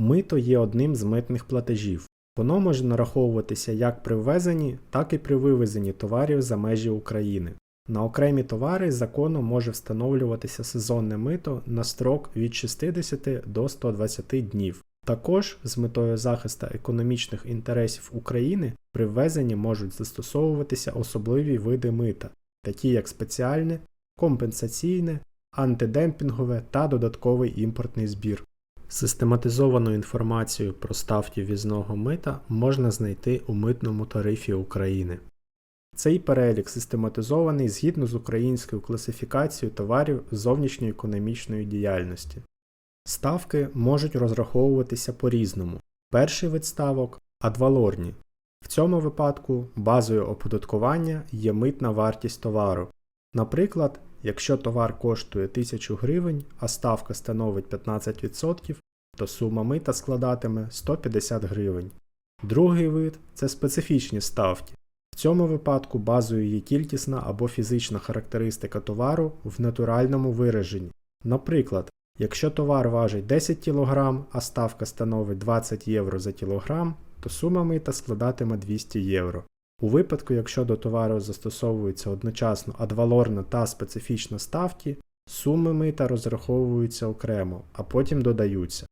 Мито є одним з митних платежів. Воно може нараховуватися як при ввезенні, так і при вивезенні товарів за межі України. На окремі товари законом може встановлюватися сезонне мито на строк від 60 до 120 днів. Також з метою захисту економічних інтересів України при ввезенні можуть застосовуватися особливі види мита, такі як спеціальне, компенсаційне, антидемпінгове та додатковий імпортний збір. Систематизовану інформацію про ставки ввізного мита можна знайти у митному тарифі України. Цей перелік систематизований згідно з українською класифікацією товарів зовнішньої економічної діяльності. Ставки можуть розраховуватися по-різному. Перший вид ставок адвалорні. В цьому випадку базою оподаткування є митна вартість товару. Наприклад, якщо товар коштує 1000 гривень, а ставка становить 15%, то сума мита складатиме 150 гривень. Другий вид це специфічні ставки. В цьому випадку базою є кількісна або фізична характеристика товару в натуральному вираженні. Наприклад, якщо товар важить 10 кг, а ставка становить 20 євро за кілограм, то сума мита складатиме 200 євро. У випадку, якщо до товару застосовуються одночасно адвалорна та специфічна ставки, суми мита розраховуються окремо, а потім додаються.